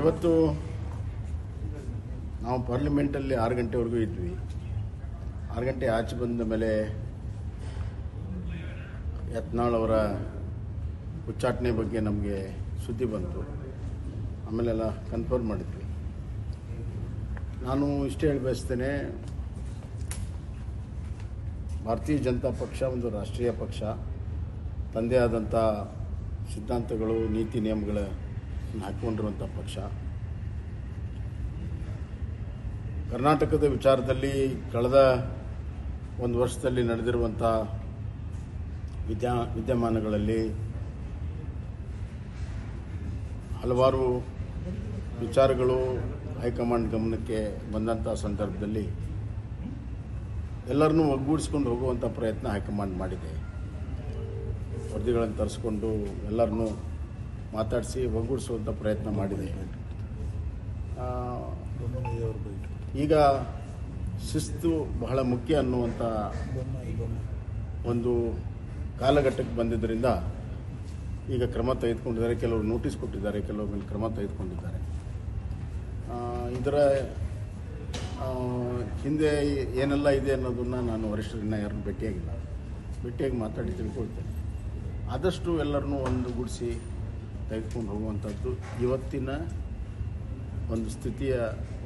ಇವತ್ತು ನಾವು ಪಾರ್ಲಿಮೆಂಟಲ್ಲಿ ಆರು ಗಂಟೆವರೆಗೂ ಇದ್ವಿ. ಆರು ಗಂಟೆ ಆಚೆ ಬಂದ ಮೇಲೆ ಯತ್ನಾಳ್ ಅವರ ಉಚ್ಚಾಟನೆ ಬಗ್ಗೆ ನಮಗೆ ಸುದ್ದಿ ಬಂತು. ಆಮೇಲೆಲ್ಲ ಕನ್ಫರ್ಮ್ ಮಾಡಿದ್ವಿ. ನಾನು ಇಷ್ಟೇ ಹೇಳಿ ಬಯಸ್ತೇನೆ, ಭಾರತೀಯ ಜನತಾ ಪಕ್ಷ ಒಂದು ರಾಷ್ಟ್ರೀಯ ಪಕ್ಷ. ತಂದೆ ಆದಂಥ ಸಿದ್ಧಾಂತಗಳು, ನೀತಿ ನಿಯಮಗಳನ್ನು ಹಾಕಿಕೊಂಡಿರುವಂಥ ಪಕ್ಷ. ಕರ್ನಾಟಕದ ವಿಚಾರದಲ್ಲಿ ಕಳೆದ ಒಂದು ವರ್ಷದಲ್ಲಿ ನಡೆದಿರುವಂಥ ವಿದ್ಯಾ ವಿದ್ಯಮಾನಗಳಲ್ಲಿ ಹಲವಾರು ವಿಚಾರಗಳು ಹೈಕಮಾಂಡ್ ಗಮನಕ್ಕೆ ಬಂದಂಥ ಸಂದರ್ಭದಲ್ಲಿ ಎಲ್ಲರನ್ನೂ ಒಗ್ಗೂಡಿಸ್ಕೊಂಡು ಹೋಗುವಂಥ ಪ್ರಯತ್ನ ಹೈಕಮಾಂಡ್ ಮಾಡಿದೆ. ವರದಿಗಳನ್ನು ತರಿಸ್ಕೊಂಡು ಎಲ್ಲರನ್ನೂ ಮಾತಾಡಿಸಿ ಒಗ್ಗೂಡಿಸುವಂಥ ಪ್ರಯತ್ನ ಮಾಡಿದೆ. ಈಗ ಶಿಸ್ತು ಬಹಳ ಮುಖ್ಯ ಅನ್ನುವಂಥ ಒಂದು ಕಾಲಘಟ್ಟಕ್ಕೆ ಬಂದಿದ್ದರಿಂದ ಈಗ ಕ್ರಮ ತೆಗೆದುಕೊಂಡಿದ್ದಾರೆ. ಕೆಲವರು ನೋಟಿಸ್ ಕೊಟ್ಟಿದ್ದಾರೆ ಕೆಲವೊಮ್ಮೆ ಕ್ರಮ ತೆಗೆದುಕೊಂಡಿದ್ದಾರೆ. ಇದರ ಹಿಂದೆ ಏನೆಲ್ಲ ಇದೆ ಅನ್ನೋದನ್ನು ನಾನು ವರಿಷ್ಠರನ್ನ ಯಾರನ್ನು ಭೇಟಿಯಾಗಿಲ್ಲ. ಭೇಟಿಯಾಗಿ ಮಾತಾಡಿ ತಿಳ್ಕೊಳ್ತೇನೆ. ಆದಷ್ಟು ಎಲ್ಲರನ್ನೂ ಒಂದುಗೂಡಿಸಿ ತೆಗೆದುಕೊಂಡು ಹೋಗುವಂಥದ್ದು ಇವತ್ತಿನ ಒಂದು ಸ್ಥಿತಿಯ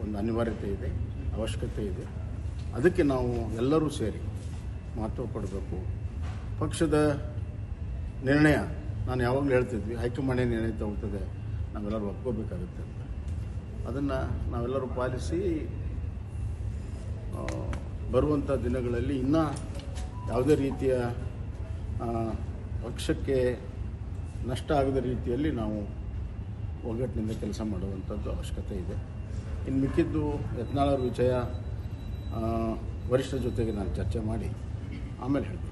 ಒಂದು ಅನಿವಾರ್ಯತೆ ಇದೆ, ಅವಶ್ಯಕತೆ ಇದೆ. ಅದಕ್ಕೆ ನಾವು ಎಲ್ಲರೂ ಸೇರಿ ಮಹತ್ವ ಕೊಡಬೇಕು. ಪಕ್ಷದ ನಿರ್ಣಯ ನಾನು ಯಾವಾಗಲೂ ಹೇಳ್ತಿದ್ವಿ ಹೈಕಮಾಂಡೇ ನಿರ್ಣಯ ತಗೋತದೆ ನಾವೆಲ್ಲರೂ ಒಪ್ಕೋಬೇಕಾಗುತ್ತೆ ಅಂತ. ಅದನ್ನು ನಾವೆಲ್ಲರೂ ಪಾಲಿಸಿ ಬರುವಂಥ ದಿನಗಳಲ್ಲಿ ಇನ್ನೂ ಯಾವುದೇ ರೀತಿಯ ಪಕ್ಷಕ್ಕೆ ನಷ್ಟ ಆಗದ ರೀತಿಯಲ್ಲಿ ನಾವು ಒಗ್ಗಟ್ಟಿನಿಂದ ಕೆಲಸ ಮಾಡುವಂಥದ್ದು ಅವಶ್ಯಕತೆ ಇದೆ. ಇನ್ನು ಮಿಕ್ಕಿದ್ದು ಯತ್ನಾಳರ ವಿಷಯ ಆ, ವರಿಷ್ಠರ ಜೊತೆಗೆ ನಾನು ಚರ್ಚೆ ಮಾಡಿ ಆಮೇಲೆ ಹೇಳ್ತೀನಿ.